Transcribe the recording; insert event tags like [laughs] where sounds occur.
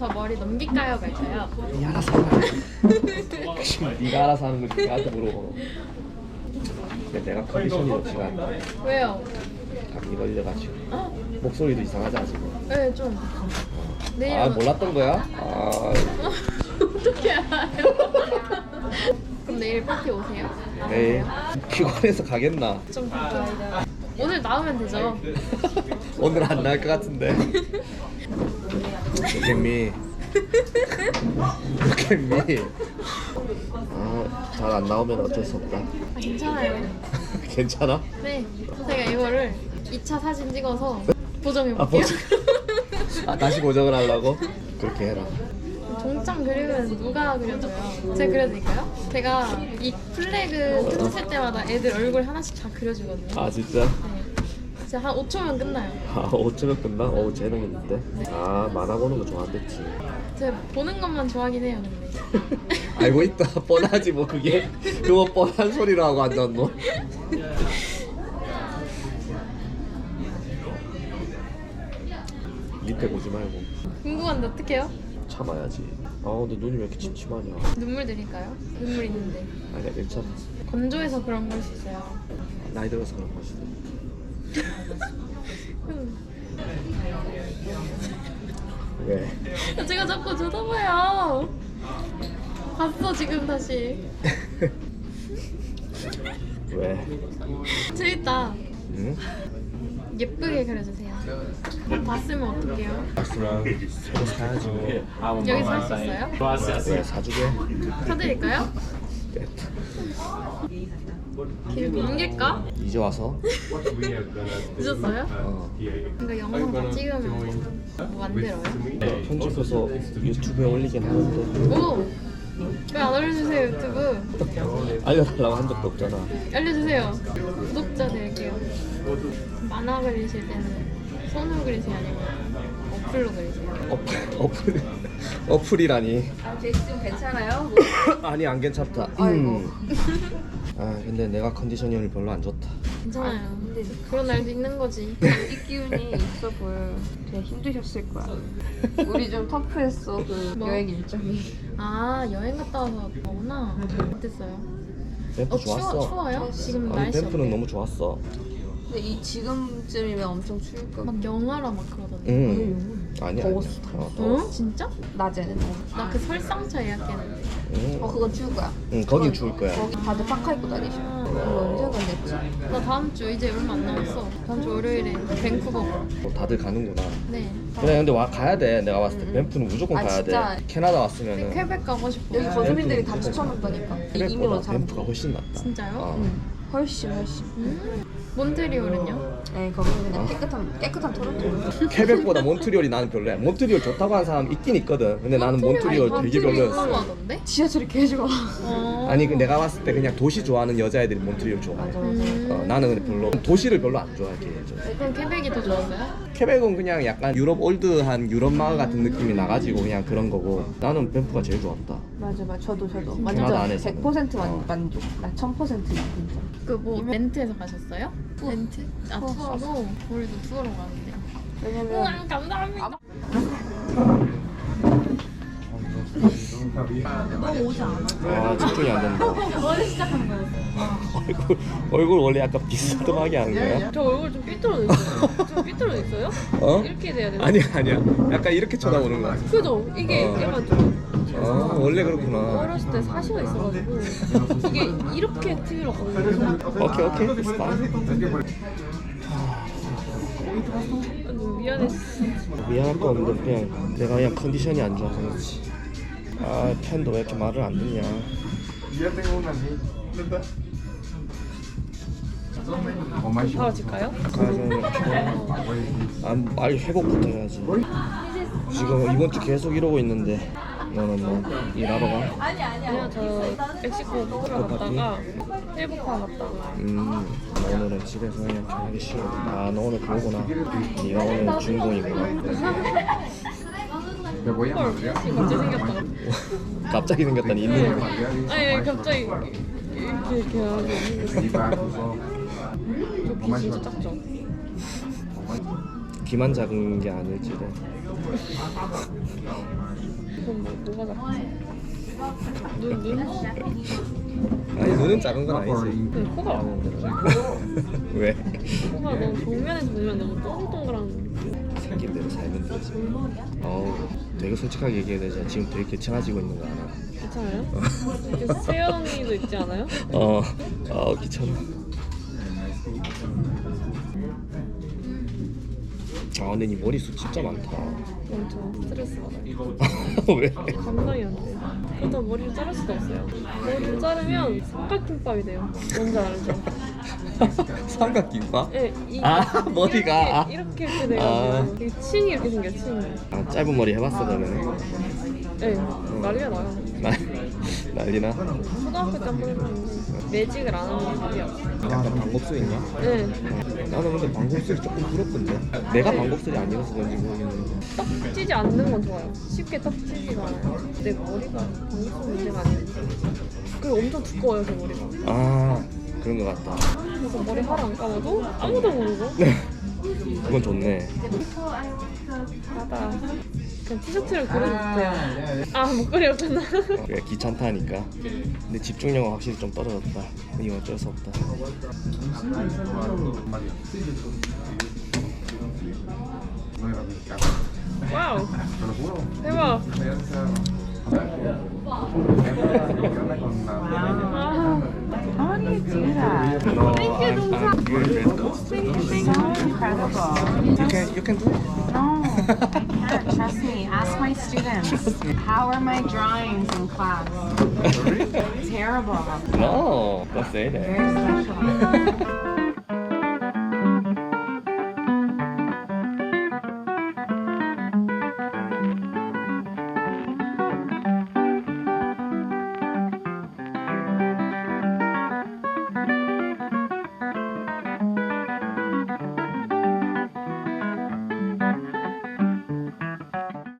저 머리 넘길까요 말까요? 니 알아서 니가 [laughs] 알아서 하는 거지 나한테 물어보 근데 내가 컨디션이 좋지가 않다 왜요? 감기 걸려가지고 어? 목소리도 이상하지 아직은 네 좀. 내일은 아 몰랐던 거야? 아 어떻게 알아요? 그럼 내일 파티 오세요? 안 에이 오세요? 피곤해서 가겠나 좀 바꿔. 오늘 나오면 되죠. [laughs] 오늘 안 나올 것 같은데 Look at me Look at me 아, 잘 안 나오면 어쩔 수 없다 아, 괜찮아요. [laughs] 괜찮아? 네, 제가 이거를 2차 사진 찍어서 보정해 아 볼게요. 보정 아 다시 고정을 하려고? 그렇게 해라 종짱 그림은 누가 그려줘요? 제가 그려드릴까요? 제가 이 플래그 뜯을 때마다 애들 얼굴 하나씩 다 그려주거든요. 아 진짜? 네. 제가 한 5초면 끝나요. 아 어쩌면 끝나? 어우 재능 있는데 아 만화 보는 거 좋아한댔지 제가 보는 것만 좋아하긴 해요, 근데. [laughs] 알고 있다 뻔하지 뭐 그게 그거 뻔한 소리로 하고 앉았노 [laughs] 밑에 보지 말고 궁금한데 어떡해요? 참아야지 아 근데 눈이 왜 이렇게 침침하냐 눈물 드릴까요? 눈물 있는데. 아니야 괜찮아 건조해서 그런 걸 수 있어요. 나이 들어서 그런 거지 음. 왜? 제가 자꾸 쳐다봐요. 봤어 지금 다시. [laughs] 왜? 재밌다. 응? 예쁘게 그려주세요. 봤으면 어떡해요? 새로 사야지 뭐. 여기 살수 있어요? 왜 사주게? 사드릴까요? 길 옮길까? 이제 와서 늦었어요? 어. 이거 영상 다 찍으면 뭐 만들어요? 편집해서 유튜브에 올리긴 하는데 오! 왜안 알려주세요 유튜브? 알려달라고 한 적도 없잖아 알려주세요. 구독자 될게요. 만화 그리실 때는 손으로 그리세요 아니면 어플로 그리세요? 어플 어플 어플이라니 아, 제 지금 괜찮아요? [coughs] 아니 안 괜찮다 아이고. 음. 아 근데 내가 컨디션이 오늘 별로 안 좋다 괜찮아요. 근데 그런 날도 있는 거지. 이 기운이 [laughs] 있어 보여요. 되게 힘드셨을 거야. [laughs] 우리 좀 터프했어 그 뭐? 여행 일정이. 아 여행 갔다 와서 거구나. 어땠어요? 뱀프 어 좋았어 추워 추워요? 지금 아니 날씨 뱀프는 어때? 너무 좋았어 근데 이 지금쯤이면 엄청 추울 거. 막 영하라 막 그러던데. 응 아니 아니야 더웠어. 어, 더웠어 응? 진짜? 낮에는. 나그 설상차 예약했는데. 응. 어 그건 추울 거야. 응 거긴 추울 거야 거기 다들 파카 입고 다니셔. 이거 언제 건넸지? 나 다음 주 이제 얼마 안 남았어. 다음 주 월요일에 밴쿠버. 뭐 다들 가는구나 네. 그래 근데 와 가야 돼 내가 봤을 때 뱀프는 무조건 아, 가야 진짜? 돼 캐나다 왔으면은 퀘벡 가고 싶어. 여기 거주민들이 다 추천했다니까. 이미로 뱀프보다 뱀프가 훨씬 낫다 진짜요? 어. 응. 훨씬 훨씬. 음. 몬트리올은요? 네 거기는 그냥 깨끗한 깨끗한 토론토. 퀘벡보다 몬트리올이 나는 별로야 몬트리올 좋다고 하는 사람 있긴 있거든 근데 나는 몬트리올 되게 별로였어 하던데? 지하철이 개 좋아. 어. 아니 그 내가 봤을 때 그냥 도시 좋아하는 여자애들이 몬트리올 좋아해 맞아 맞아. 음. 어, 나는 근데 별로 도시를 별로 안 좋아해 개인적으로 그럼 퀘벡이 더 좋았어요? 퀘벡은 그냥 약간 유럽 올드한 유럽 마을 같은 느낌이 나가지고 그냥 그런 거고 나는 뱀프가 제일 좋았다 맞아 맞아 저도 저도 캐나다 완전 안에서는. 100% 만, 어. 만족 나 1000% 진짜 그뭐 렌트에서 가셨어요? 렌트? 아 투어. 투어로? 우리도 투어로 가는데. 왜냐면 우와 감사합니다. 아 집중이 안 된다 얼굴, 얼굴 원래 약간 비스듬하게 하는 거야? 저 얼굴 좀 삐뚤어 있어요. 좀 삐뚤어 있어요? 어? 이렇게 돼야 되나? 아니야 아니야 약간 이렇게 쳐다보는 거야 그죠? 이게 어. 약간 좀 아 원래 그렇구나 어렸을 때 사시가 있어가지고 이게 이렇게 TV로 가거든요. 오케이 오케이 너무 미안했어. 미안할 거 없는데 그냥 내가 그냥 컨디션이 안 좋아서 그렇지 아 팬도 왜 이렇게 말을 안 듣냐 바로 질까요? 아 빨리 회복부터 해야지 지금 이번 주 계속 이러고 있는데 너는 뭐 일하러 가? 그냥 저 멕시코 포크라 갔다가 일본파 갔다가 음 오늘은 집에서 그냥 편하게 쉬어 아 너 오늘 그거구나. 네가 오늘 주인공이구나 헐 piercing 갑자기 생겼다. [laughs] 갑자기 생겼다니. 있는 거 아니 갑자기 이렇게 이렇게 하고. 저귀 진짜 작죠? 귀만 작은 게 아닐지도 그럼 뭐, 뭐가 작지? 눈, 눈? 아니 눈은 작은 건 아니지 네, 코가 안 들어요. [laughs] 왜? 코가 너무 정면에서 보면 너무 동글동글한 생긴 대로 살면 되지 어우 되게 솔직하게 얘기해야 되잖아 지금 되게 귀찮아지고 있는 거 알아 괜찮아요? [laughs] 이렇게 세연이도 있지 않아요? 어, 아 귀찮아. 아 근데 니 머리숱 진짜 많다. 엄청 스트레스 받아요. [laughs] 왜? 감당이 안 돼. 그렇다고 머리를 자를 수도 없어요. 머리를 자르면 삼각김밥이 돼요. 뭔지 알죠? [laughs] 삼각김밥? 네, 이, 아, [laughs] 머리가. 이렇게 이렇게, 이렇게 돼가지고 되게 층이 이렇게 생겨 층이. 아 짧은 머리 해봤어 그러면? 네, 난리가 나요. 나 난리나? 초등학교 때한번 해봤는데 매직을 안 하는 일이야. 약간 방법술 있냐? 네, 나는 근데 방법술이 조금 부럽던데. 내가 방법술이 아니어서 그런지 모르겠는데. 떡 찌지 않는 건 좋아요. 쉽게 떡 찌지가 않아요. 내 머리가 방송 문제가 아닌데. 그리고 엄청 두꺼워요, 제 머리가. 아 그런 거 같다. 그래서 머리 하루 안 감아도 아무도 모르고. 그건 좋네. 나다. 그냥 티셔츠를 고르면 좋대요. 아, 목걸이였구나. 왜 [laughs] 귀찮다니까. 근데 집중력은 확실히 좀 떨어졌다. 이건 어쩔 수 없다. 와우. 대박. [laughs] [laughs] So incredible. You can you can do it. No, I can't. Trust me. Ask my students. How are my drawings in class? [laughs] Terrible. No, don't say that. Very special.